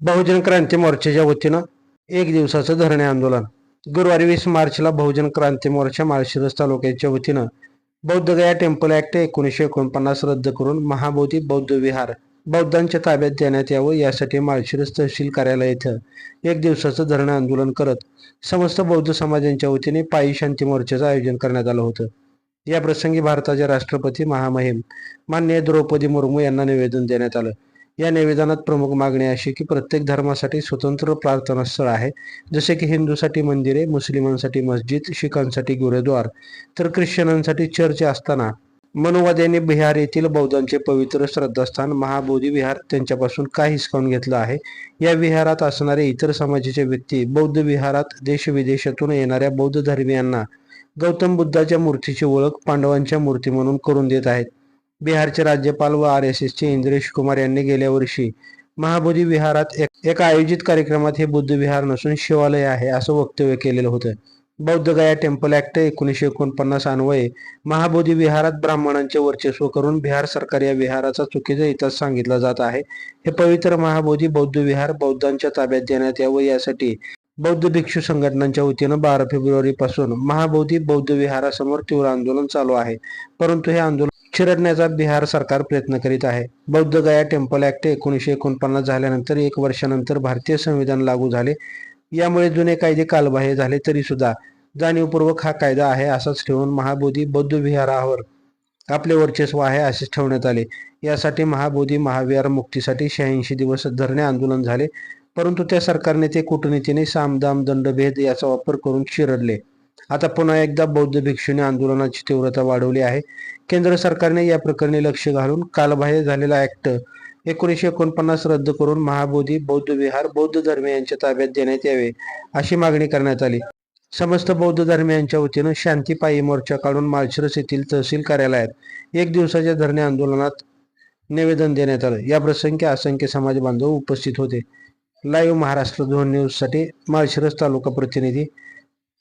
बहुजन क्रांती मोर्चाच्या वतीनं एक दिवसाचं धरणे आंदोलन. गुरुवारी वीस मार्चला बहुजन क्रांती मोर्चा माळशिरस तालुक्याच्या वतीनं बौद्धगया टेम्पल ऍक्ट एकोणीसशे एकोणपन्नास रद्द करून महाबोधी बौद्ध विहार बौद्धांच्या ताब्यात देण्यात यावं यासाठी माळशिरस तहसील कार्यालय इथं एक दिवसाचं धरणे आंदोलन करत समस्त बौद्ध समाजांच्या वतीने पायी शांती मोर्चाचं आयोजन करण्यात आलं होतं. या प्रसंगी भारताचे राष्ट्रपती महामहिम माननीय द्रौपदी मुर्मू यांना निवेदन देण्यात आलं. या निवेदनात प्रमुख मागणी अशी की प्रत्येक धर्मासाठी स्वतंत्र प्रार्थना स्थळ आहे. जसे की हिंदूसाठी मंदिरे मुस्लिमांसाठी मस्जिद शिखांसाठी गुरुद्वार. तर ख्रिश्चनांसाठी चर्च असताना मनुवाद्यांनी बिहार येथील बौद्धांचे पवित्र श्रद्धास्थान महाबोधी विहार त्यांच्यापासून का हिसकावून घेतलं आहे? या विहारात असणारे इतर समाजाचे व्यक्ती बौद्ध विहारात देश विदेशातून येणाऱ्या बौद्ध धर्मियांना गौतम बुद्धाच्या मूर्तीची ओळख पांडवांच्या मूर्ती म्हणून करून देत आहेत. बिहारचे राज्यपाल व आर एस एसचे इंद्रेश कुमार यांनी गेल्या वर्षी महाबोधी विहारात एक एका आयोजित कार्यक्रमात हे बुद्ध विहार नसून शिवालय आहे असं वक्तव्य केलेलं होतं. बौद्ध गया टेम्पल ऍक्ट एकोणीसशे एकोणपन्नास अन्वये महाबोधी विहारात ब्राह्मणांचे वर्चस्व करून बिहार सरकार या विहाराचा चुकीचा इतिहास सांगितला जात आहे. हे पवित्र महाबोधी बौद्ध विहार बौद्धांच्या ताब्यात देण्यात यावं यासाठी बौद्ध भिक्षू संघटनांच्या वतीनं बारा फेब्रुवारी पासून महाबोधी बौद्ध विहारासमोर तीव्र आंदोलन चालू आहे. परंतु हे आंदोलन चिरडण्याचा बिहार सरकार प्रयत्न करीत आहे. बौद्ध गया टेम्पल ऍक्ट एकोणीसशे एकोणपन्नास झाल्यानंतर एक वर्षानंतर भारतीय संविधान लागू झाले. यामुळे जुने कायदे कालबाह्य झाले तरी सुद्धा जाणीवपूर्वक हा कायदा आहे असाच ठेवून महाबोधी बौद्ध विहारावर आपले वर्चस्व आहे असेच ठेवण्यात आले. यासाठी महाबोधी महाविहार मुक्तीसाठी शहाऐंशी दिवस धरणे आंदोलन झाले. परंतु त्या सरकारने ते कूटनीतीने सामदाम दंडभेद याचा वापर करून चिरडले आता पुन्हा एकदा बौद्ध भिक्षूने आंदोलनाची तीव्रता वाढवली आहे. केंद्र सरकारने या प्रकरणी लक्ष घालून कालबाह्य झालेला ऍक्ट एकोणीसशे एकोणपन्नास रद्द करून महाबोधी बौद्ध विहार बौद्ध धर्मियांच्या ताब्यात देण्यात यावे अशी मागणी करण्यात आली. समस्त बौद्ध धर्मियांच्या वतीनं शांती पायी मोर्चा काढून माळशिरस येथील तहसील कार्यालयात एक दिवसाच्या धरणे आंदोलनात निवेदन देण्यात आलं. या प्रसंगी असंख्य समाज बांधव उपस्थित होते. लाईव्ह महाराष्ट्र दोन न्यूजसाठी माळशिरस तालुका प्रतिनिधी